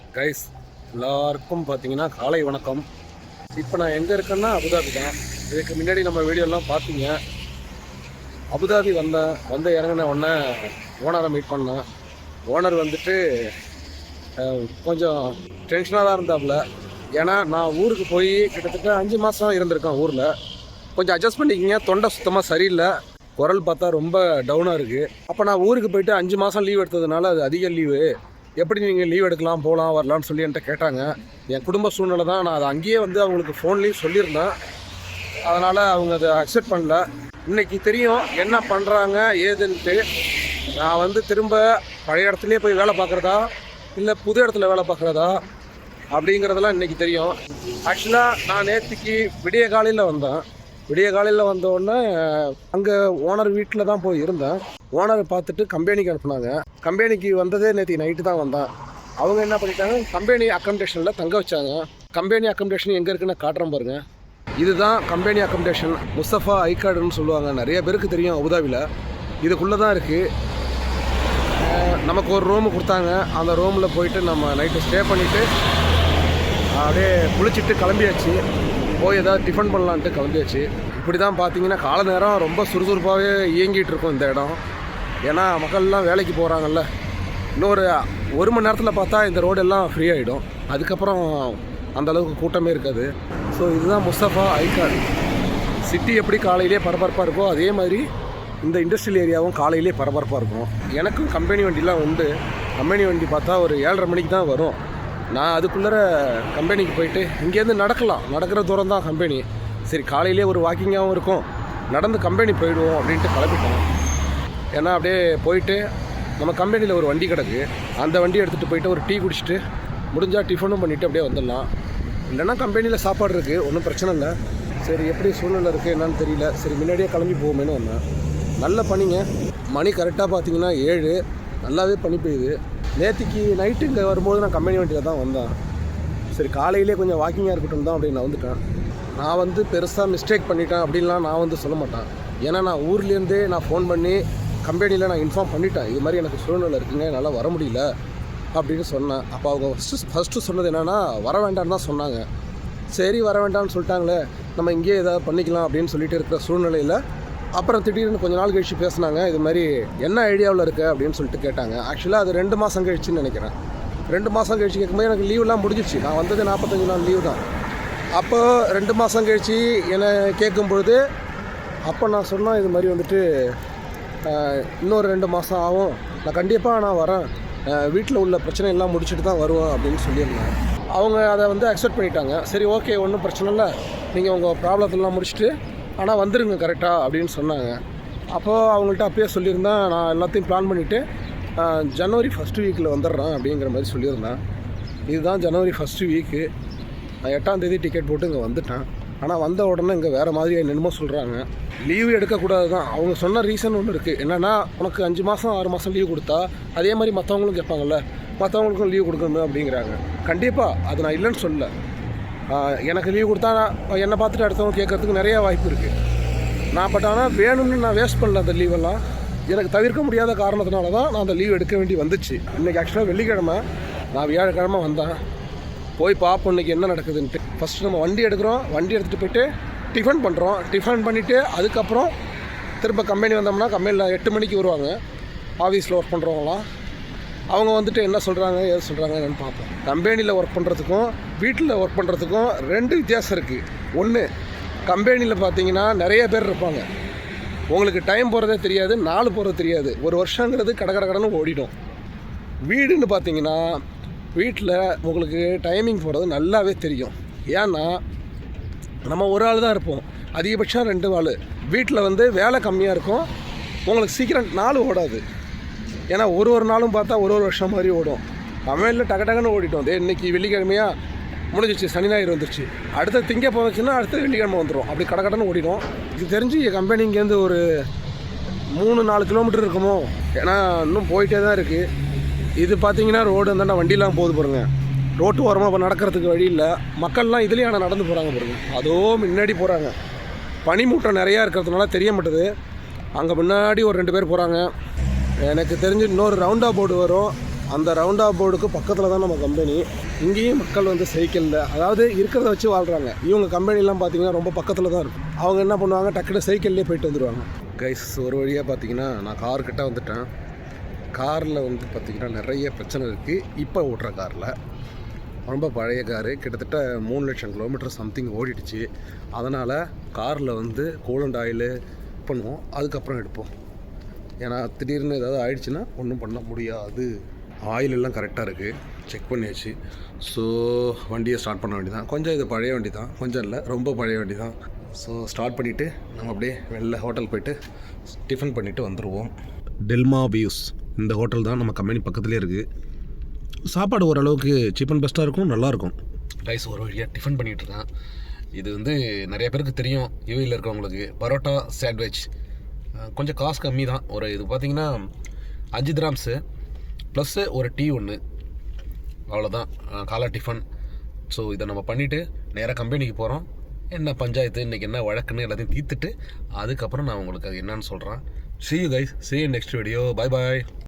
Guys எல்லாருக்கும் பார்த்தீங்கன்னா காலை வணக்கம். இப்போ நான் எங்கே இருக்கேன்னா அபுதாபி தான். இதுக்கு முன்னாடி நம்ம வீடியோலாம் பார்த்தீங்க. அபுதாபி வந்தேன் வந்து இறங்கின உடனே ஓனரை மீட் பண்ணேன் ஓனர் வந்துட்டு கொஞ்சம் டென்ஷனாக தான் இருந்தாப்புல. ஏன்னா நான் ஊருக்கு போய் கிட்டத்தட்ட அஞ்சு மாதம் இருந்திருக்கேன் ஊரில். கொஞ்சம் அட்ஜஸ்ட் பண்ணிக்கிங்க தொண்டை சுத்தமாக சரியில்லை. குரல் பார்த்தா ரொம்ப டவுனாக இருக்குது அப்போ நான் ஊருக்கு போயிட்டு அஞ்சு மாதம் லீவ் எடுத்ததுனால அது அதிக லீவு எப்படி நீங்கள் லீவ் எடுக்கலாம் போகலாம் வரலான்னு சொல்லி என்கிட்ட கேட்டாங்க. என் குடும்ப சூழ்நிலை தான். நான் அதை அங்கேயே வந்து அவங்களுக்கு ஃபோன்லேயும் சொல்லியிருந்தேன். அதனால் அவங்க அதை அக்செப்ட் பண்ணல. இன்றைக்கி தெரியும் என்ன பண்ணுறாங்க ஏதுன்ட்டு. நான் வந்து திரும்ப பழைய இடத்துலேயே போய் வேலை பார்க்குறதா? இல்லை புது இடத்துல வேலை பார்க்குறதா? அப்படிங்கிறதெல்லாம் இன்னைக்கு தெரியும். ஆக்சுவலாக நான் நேற்றுக்கு விடிய காலையில் வந்தேன். விடிய காலையில் வந்தோடனே அங்கே ஓனர் வீட்டில் தான் போய் இருந்தேன். ஓனரை பார்த்துட்டு கம்பெனிக்கு அனுப்புனாங்க. கம்பெனிக்கு வந்ததே நேற்று நைட்டு தான் வந்தேன். அவங்க என்ன பண்ணிட்டாங்க? கம்பெனி அக்கமடேஷனில் தங்க வச்சாங்க. கம்பெனி அக்கமடேஷன் எங்கே இருக்குன்னு காட்டுறேன் பாருங்க. இதுதான் கம்பெனி அக்கமடேஷன் முஸ்தஃபா ஐகார்டுன்னு சொல்லுவாங்க. நிறைய பேருக்கு தெரியும் அபுதாபியில் இதுக்குள்ளே தான் இருக்குது நமக்கு ஒரு ரூமு கொடுத்தாங்க. அந்த ரூமில் போயிட்டு நம்ம நைட்டு ஸ்டே பண்ணிவிட்டு அப்படியே குளிச்சுட்டு கிளம்பியாச்சு. போய் ஏதாவது டிஃபன் பண்ணலான்ட்டு கிளம்பியாச்சு. இப்படி தான் பார்த்தீங்கன்னா கால நேரம் ரொம்ப சுறுசுறுப்பாகவே இயங்கிட்டு இருக்கும் இந்த இடம். ஏன்னா மக்கள்லாம் வேலைக்கு போகிறாங்கல்ல இன்னொரு ஒரு மணி நேரத்தில் பார்த்தா இந்த ரோடு எல்லாம் ஃப்ரீ ஆகிடும் அதுக்கப்புறம் அந்தளவுக்கு கூட்டமே இருக்காது. ஸோ இதுதான் முஸ்தபா ஐகான். சிட்டி எப்படி காலையிலே பரபரப்பாக இருக்கோ அதே மாதிரி இந்த இண்டஸ்ட்ரியல் ஏரியாவும் காலையிலே பரபரப்பாக இருக்கும். எனக்கும் கம்பெனி வண்டிலாம் உண்டு. கம்பெனி வண்டி பார்த்தா ஒரு ஏழரை மணிக்கு தான் வரும். நான் அதுக்குள்ளே கம்பெனிக்கு போயிட்டு இங்கேருந்து நடக்கலாம். நடக்கிற தூரம் தான் கம்பெனி. சரி காலையிலே ஒரு வாக்கிங்காகவும் இருக்கும். நடந்து கம்பெனி போயிடுவோம் அப்படின்ட்டு கிளம்பிட்டோம் ஏன்னா அப்படியே போயிட்டு நம்ம கம்பெனியில் ஒரு வண்டி கிடக்கு. அந்த வண்டி எடுத்துகிட்டு போயிட்டு ஒரு டீ குடிச்சிட்டு முடிஞ்சால் டிஃபனும் பண்ணிவிட்டு அப்படியே வந்துடலாம். இல்லைன்னா கம்பெனியில் சாப்பாடு இருக்குது ஒன்றும் பிரச்சனை இல்லை. சரி எப்படி சூழ்நிலை இருக்குது என்னன்னு தெரியல. சரி முன்னாடியே கிளம்பி போவோமேனு வந்தேன். நல்ல பனிங்க மணி கரெக்டாக பார்த்தீங்கன்னா ஏழு. நல்லாவே பனி பெய்யுது. நேற்றுக்கு நைட்டு இங்கே வரும்போது நான் கம்பெனி வண்டியில் தான் வந்தேன். சரி காலையிலே கொஞ்சம் வாக்கிங்காக இருக்கட்டும் தான் அப்படின்னு நான் வந்துட்டேன். நான் வந்து பெருசாக மிஸ்டேக் பண்ணிட்டேன் அப்படின்லாம் நான் வந்து சொல்ல மாட்டேன். ஏன்னா நான் ஊர்லேருந்தே நான் ஃபோன் பண்ணி கம்பெனியில் நான் இன்ஃபார்ம் பண்ணிட்டேன். இது மாதிரி எனக்கு சூழ்நிலை இருக்குங்க என்னால் வர முடியல அப்படின்னு சொன்னேன். அப்போ அவங்க ஃபஸ்ட்டு ஃபஸ்ட்டு சொன்னது என்னென்னா வர வேண்டாம்னு தான் சொன்னாங்க. சரி வர வேண்டாம்னு சொல்லிட்டாங்களே நம்ம இங்கேயே ஏதாவது பண்ணிக்கலாம் அப்படின்னு சொல்லிட்டு இருக்கிற சூழ்நிலையில் அப்புறம் திடீர்னு கொஞ்ச நாள் கழிச்சு பேசுனாங்க இது மாதிரி என்ன ஐடியாவில் இருக்க அப்படின்னு சொல்லிட்டு கேட்டாங்க. ஆக்சுவலாக அது ரெண்டு மாதம் கழிச்சுன்னு நினைக்கிறேன். ரெண்டு மாதம் கழிச்சு கேட்கும்போது எனக்கு லீவ்லாம் முடிஞ்சிச்சு நான் வந்தது நாற்பத்தஞ்சு நாள் லீவ் தான். அப்போ ரெண்டு மாதம் கழிச்சு என்னை கேட்கும் பொழுது அப்போ நான் சொன்னேன் இது மாதிரி வந்துட்டு இன்னொரு ரெண்டு மாதம் ஆகும். நான் கண்டிப்பாக நான் வரேன். வீட்டில் உள்ள பிரச்சனை எல்லாம் முடிச்சுட்டு தான் வருவேன் அப்படின்னு சொல்லியிருந்தேன் அவங்க அதை வந்து அக்செப்ட் பண்ணிட்டாங்க. சரி ஓகே ஒன்றும் பிரச்சனை இல்லை. நீங்கள் உங்கள் ப்ராப்ளத்தெல்லாம் முடிச்சுட்டு ஆனால் வந்துடுங்க கரெக்டாக அப்படின்னு சொன்னாங்க. அப்போது அவங்கள்ட்ட அப்பயே சொல்லியிருந்தேன் நான் எல்லாத்தையும் பிளான் பண்ணிவிட்டு ஜனவரி ஃபஸ்ட்டு வீக்கில் வந்துடுறேன் அப்படிங்கிற மாதிரி சொல்லியிருந்தேன். இதுதான் ஜனவரி ஃபஸ்ட்டு வீக்கு நான் எட்டாம் தேதி டிக்கெட் போட்டு இங்கே வந்துட்டேன். ஆனால் வந்த உடனே இங்கே வேறு மாதிரி என்னென்னமோ சொல்கிறாங்க லீவு எடுக்கக்கூடாது தான் அவங்க சொன்ன ரீசன் ஒன்று இருக்குது என்னென்னா உனக்கு அஞ்சு மாதம் ஆறு மாதம் லீவ் கொடுத்தா அதே மாதிரி மற்றவங்களும் கேட்பாங்கல்ல மற்றவங்களுக்கும் லீவ் கொடுக்கணும் அப்படிங்கிறாங்க. கண்டிப்பாக அது நான் இல்லைன்னு சொல்லலை. எனக்கு லீவ் கொடுத்தா நான் என்னை பார்த்துட்டு அடுத்தவங்க கேட்கறதுக்கு நிறைய வாய்ப்பு இருக்குது நான் பட் ஆனால் வேணும்னு நான் வேஸ்ட் பண்ணல அந்த லீவெல்லாம் எனக்கு தவிர்க்க முடியாத காரணத்தினால தான் நான் அந்த லீவ் எடுக்க வேண்டி வந்துச்சு. இன்றைக்கி ஆக்சுவலாக வெள்ளிக்கிழமை நான் வியாழக்கிழமை வந்தேன். போய் பார்ப்போம் இன்றைக்கி என்ன நடக்குதுன்ட்டு. ஃபஸ்ட்டு நம்ம வண்டி எடுக்கிறோம் வண்டி எடுத்துகிட்டு போயிட்டு டிஃபன் பண்ணுறோம் டிஃபன் பண்ணிவிட்டு அதுக்கப்புறம் திரும்ப கம்பெனி வந்தோம்னா கம்பெனியில் எட்டு மணிக்கு வருவாங்க. ஆஃபீஸில் ஒர்க் பண்ணுறவங்களாம் அவங்க வந்துட்டு என்ன சொல்கிறாங்க ஏது சொல்கிறாங்க என்னென்னு பார்ப்போம். கம்பெனியில் ஒர்க் பண்ணுறதுக்கும் வீட்டில் ஒர்க் பண்ணுறதுக்கும் ரெண்டு வித்தியாசம் இருக்குது ஒன்று கம்பெனியில் பார்த்தீங்கன்னா நிறைய பேர் இருப்பாங்க. உங்களுக்கு டைம் போகிறதே தெரியாது நாள் போகிறது தெரியாது. ஒரு வருஷங்கிறது கட கட கடன்னு ஓடிடும். வீடுன்னு பார்த்தீங்கன்னா வீட்டில் உங்களுக்கு டைமிங் போகிறது நல்லாவே தெரியும். ஏன்னா நம்ம ஒரு ஆள் தான் இருப்போம். அதிகபட்சம் ரெண்டு ஆள். வீட்டில் வந்து வேலை கம்மியாக இருக்கும். உங்களுக்கு சீக்கிரம் நாள் ஓடாது. ஏன்னா ஒரு ஒரு நாளும் பார்த்தா ஒரு ஒரு வருஷம் மாதிரி ஓடும். தமிழில் டக டக்குன்னு ஓடிட்டோம். இன்னைக்கு வெள்ளிக்கிழமையா? முடிஞ்சிச்சு சனி ஞாயிறு வந்துருச்சு. அடுத்த திங்க போச்சுன்னா அடுத்த வெள்ளிக்கிழமை வந்துடும் அப்படி கடை கடன்னு ஓடிடும். இது தெரிஞ்சு கம்பெனி இங்கேருந்து ஒரு மூணு நாலு கிலோமீட்டர் இருக்குமோ? ஏன்னா இன்னும் போயிட்டே தான் இருக்குது இது பார்த்தீங்கன்னா ரோடு இருந்தாண்டா வண்டிலாம் போகுது பாருங்க. ரோட்டு ஓரமாக இப்போ நடக்கிறதுக்கு வழி இல்லை. மக்கள்லாம் இதுலேயும் ஆனால் நடந்து போகிறாங்க பாருங்க. அதோ முன்னாடி போகிறாங்க பனிமூட்டம் நிறையா இருக்கிறதுனால தெரிய மாட்டுது அங்கே முன்னாடி ஒரு ரெண்டு பேர் போகிறாங்க எனக்கு தெரிஞ்சு இன்னொரு ரவுண்டாக போர்டு வரும். அந்த ரவுண்டா போர்டுக்கு பக்கத்தில் தான் நம்ம கம்பெனி இங்கேயும் மக்கள் வந்து சைக்கிளில் அதாவது இருக்கிறத வச்சு வாழ்கிறாங்க இவங்க கம்பெனிலாம் பார்த்தீங்கன்னா ரொம்ப பக்கத்தில் தான் இருக்கும். அவங்க என்ன பண்ணுவாங்க? டக்குனு சைக்கிள்லேயே போயிட்டு வந்துடுவாங்க கைஸ் ஒரு வழியாக பார்த்தீங்கன்னா நான் கார் கிட்டே வந்துட்டேன். காரில் வந்து பார்த்திங்கன்னா நிறைய பிரச்சனை இருக்குது இப்போ ஓட்டுற காரில் ரொம்ப பழைய காரு கிட்டத்தட்ட மூணு லட்சம் கிலோமீட்டர் சம்திங் ஓடிடுச்சு. அதனால் காரில் வந்து கூலண்ட் ஆயிலு பண்ணுவோம். அதுக்கப்புறம் எடுப்போம். ஏன்னா திடீர்னு ஏதாவது ஆயிடுச்சுன்னா ஒன்றும் பண்ண முடியாது. ஆயில் எல்லாம் கரெக்டாக இருக்குது செக் பண்ணியாச்சு. ஸோ வண்டியை ஸ்டார்ட் பண்ண வேண்டி தான் கொஞ்சம் இது பழைய வண்டி தான் கொஞ்சம் இல்லை ரொம்ப பழைய வண்டி தான் ஸோ ஸ்டார்ட் பண்ணிவிட்டு நம்ம அப்படியே வெளில ஹோட்டல் போயிட்டு டிஃபன் பண்ணிவிட்டு வந்துடுவோம் டெல்மா வியூஸ் இந்த ஹோட்டல் தான் நம்ம கம்பெனி பக்கத்துலேயே இருக்குது சாப்பாடு ஓரளவுக்கு சீப் அண்ட் பெஸ்ட்டாக இருக்கும் நல்லாயிருக்கும் ரைஸ் ஒரு வழியாக டிஃபன் பண்ணிகிட்டு இருக்கேன். இது வந்து நிறைய பேருக்கு தெரியும். யூஏயில் இருக்கிறவங்களுக்கு பரோட்டா சாண்ட்விச் கொஞ்சம் காசு கம்மி தான் ஒரு இது பார்த்திங்கன்னா அஞ்சு கிராம்ஸு ப்ளஸ்ஸு ஒரு டீ ஒன்று அவ்வளோதான் காலை டிஃபன் ஸோ இதை நம்ம பண்ணிவிட்டு நேராக கம்பெனிக்கு போகிறோம் என்ன பஞ்சாயத்து இன்றைக்கி என்ன வழக்குன்னு எல்லாத்தையும் தீர்த்துட்டு அதுக்கப்புறம் நான் உங்களுக்கு அது என்னன்னு சொல்கிறேன் see you guys see next video bye bye